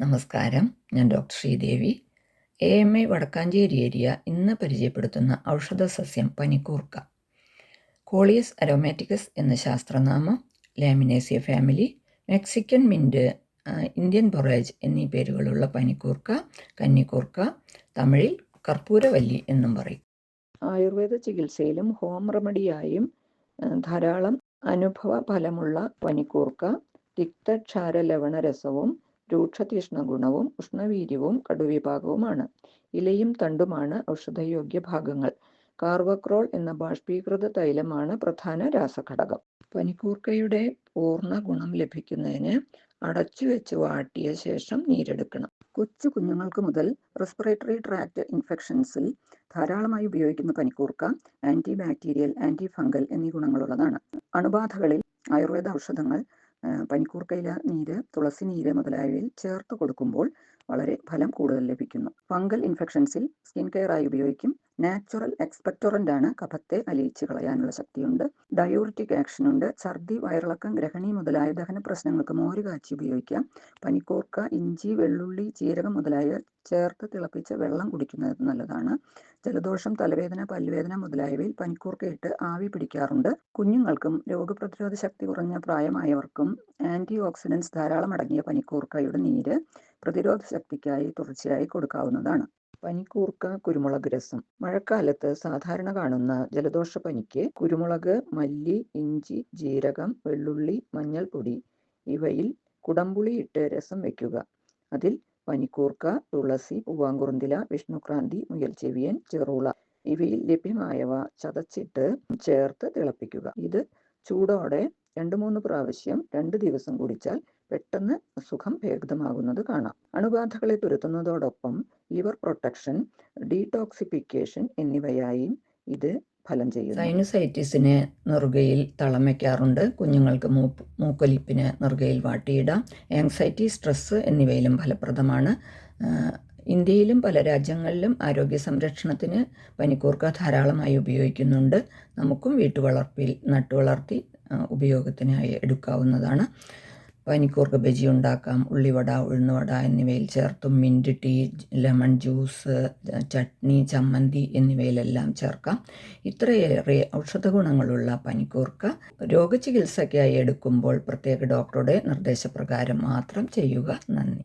നമസ്കാരം. ഞാൻ doctor Sreedevi. A M I Vadakkanchery area ഇന്ന് പരിചയപ്പെടുത്തുന്ന ഔഷധ സസ്യം പനിക്കൂർക്ക. കോളിയസ് അരോമാറ്റിക്കസ് എന്ന ശാസ്ത്രനാമം Laminaceae family Mexican mint Indian borage എന്നീ പേരുകളുള്ള പനിക്കൂർക്ക കന്നിക്കൂർക്ക തമിഴിൽ കർപ്പൂരവല്ലി എന്നും പറയും. ആയുർവേദ ചികിത്സയിലും ഹോം റെമഡിയായും ധാരാളം അനുഭവ ഫലമുള്ള പനിക്കൂർക്ക തിക്തക്ഷാര ലവണരസവും രൂക്ഷതീഷ്ണ ഗുണവും ഉഷ്ണവീര്യവും കടുവിഭാഗവുമാണ് ഇലയും തണ്ടുമാണ് ഔഷധയോഗ്യ ഭാഗങ്ങൾ കാർവക്രോൾ എന്ന ബാഷ്പീകൃത തൈലമാണ് പ്രധാന രാസഘടകം. പനിക്കൂർക്കയുടെ പൂർണ ഗുണം ലഭിക്കുന്നതിന് അടച്ചു വെച്ച് വാട്ടിയ ശേഷം നീരെടുക്കണം. കൊച്ചു കുഞ്ഞുങ്ങൾക്ക് മുതൽ റെസ്പിറേറ്ററി ട്രാക്ട് ഇൻഫെക്ഷൻസിൽ ധാരാളമായി ഉപയോഗിക്കുന്ന പനിക്കൂർക്ക ആന്റി ബാക്ടീരിയൽ ആന്റി ഫംഗൽ എന്നീ ഗുണങ്ങളുള്ളതാണ്. അണുബാധകളിൽ ആയുർവേദ ഔഷധങ്ങൾ പനിക്കൂർക്കയില നീര് തുളസി നീര് മുതലായവയിൽ ചേർത്ത് കൊടുക്കുമ്പോൾ വളരെ ഫലം കൂടുതൽ ലഭിക്കുന്നു. ഫംഗൽ ഇൻഫെക്ഷൻസിൽ സ്കിൻ കെയർ ആയി ഉപയോഗിക്കും. നാച്ചുറൽ എക്സ്പെക്ടോറന്റ് ആണ് കഫത്തെ അലിയിച്ച് കളയാനുള്ള ശക്തിയുണ്ട്. ഡയൂറിറ്റിക് ആക്ഷൻ ഉണ്ട്. ഛർദി വയറിളക്കം ഗ്രഹണി മുതലായ ദഹന പ്രശ്നങ്ങൾക്ക് മോര് കാച്ചി ഉപയോഗിക്കാം. പനിക്കൂർക്ക ഇഞ്ചി വെള്ളുള്ളി ജീരകം മുതലായ ചേർത്ത് തിളപ്പിച്ച വെള്ളം കുടിക്കുന്നത് നല്ലതാണ്. ജലദോഷം തലവേദന പല്ലുവേദന മുതലായവയിൽ പനിക്കൂർക്കയിട്ട് ആവി പിടിക്കാറുണ്ട്. കുഞ്ഞുങ്ങൾക്കും രോഗപ്രതിരോധ ശക്തി കുറഞ്ഞ പ്രായമായവർക്കും ആന്റി ഓക്സിഡൻസ് ധാരാളം അടങ്ങിയ പനിക്കൂർക്കയുടെ നീര് പ്രതിരോധ ശക്തിക്കായി തുടർച്ചയായി കൊടുക്കാവുന്നതാണ്. പനിക്കൂർക്ക കുരുമുളക് രസം. മഴക്കാലത്ത് സാധാരണ കാണുന്ന ജലദോഷ പനിക്ക് കുരുമുളക് മല്ലി ഇഞ്ചി ജീരകം വെള്ളുള്ളി മഞ്ഞൾപ്പൊടി ഇവയിൽ കുടംപുളിയിട്ട് രസം വയ്ക്കുക അതിൽ പനിക്കൂർക്ക തുളസി പൂവാങ്കുറുന്തില വിഷ്ണുക്രാന്തി മുയൽച്ചെവിയൻ ചെറുള ഇവയിൽ ലഭ്യമായവ ചതച്ചിട്ട് ചേർത്ത് തിളപ്പിക്കുക. ഇത് ചൂടോടെ രണ്ട് മൂന്ന് പ്രാവശ്യം രണ്ട് ദിവസം കുടിച്ചാൽ പെട്ടെന്ന് അസുഖം ഭേദമാകുന്നത് കാണാം. അണുബാധകളെ തുരത്തുന്നതോടൊപ്പം ലിവർ പ്രൊട്ടക്ഷൻ ഡീടോക്സിഫിക്കേഷൻ എന്നിവയായും ഇത് ഫലം ചെയ്യുന്നു. സൈനുസൈറ്റിസിന് നെറുകയിൽ തളം വയ്ക്കാറുണ്ട്. കുഞ്ഞുങ്ങൾക്ക് മൂപ്പ് മൂക്കൊലിപ്പിന് നെറുകയിൽ വാട്ടിയിടാം. ആങ്സൈറ്റി സ്ട്രെസ് എന്നിവയിലും ഫലപ്രദമാണ്. ഇന്ത്യയിലും പല രാജ്യങ്ങളിലും ആരോഗ്യ സംരക്ഷണത്തിന് പനിക്കൂർക്ക ധാരാളമായി ഉപയോഗിക്കുന്നുണ്ട്. നമുക്കും വീട്ടുവളർപ്പിൽ നട്ടുവളർത്തി ഉപയോഗത്തിനായി എടുക്കാവുന്നതാണ്. പനിക്കൂർക്ക ബജി ഉണ്ടാക്കാം ഉള്ളിവട ഉഴുന്നുവട എന്നിവയിൽ ചേർത്തും mint tea lemon juice chutney ചമ്മന്തി എന്നിവയിലെല്ലാം ചേർക്കാം. ഇത്രയേറെ ഔഷധ ഗുണങ്ങളുള്ള പനിക്കൂർക്ക രോഗചികിത്സയ്ക്കായി എടുക്കുമ്പോൾ പ്രത്യേക ഡോക്ടറുടെ നിർദ്ദേശപ്രകാരം മാത്രം ചെയ്യുക. നന്ദി.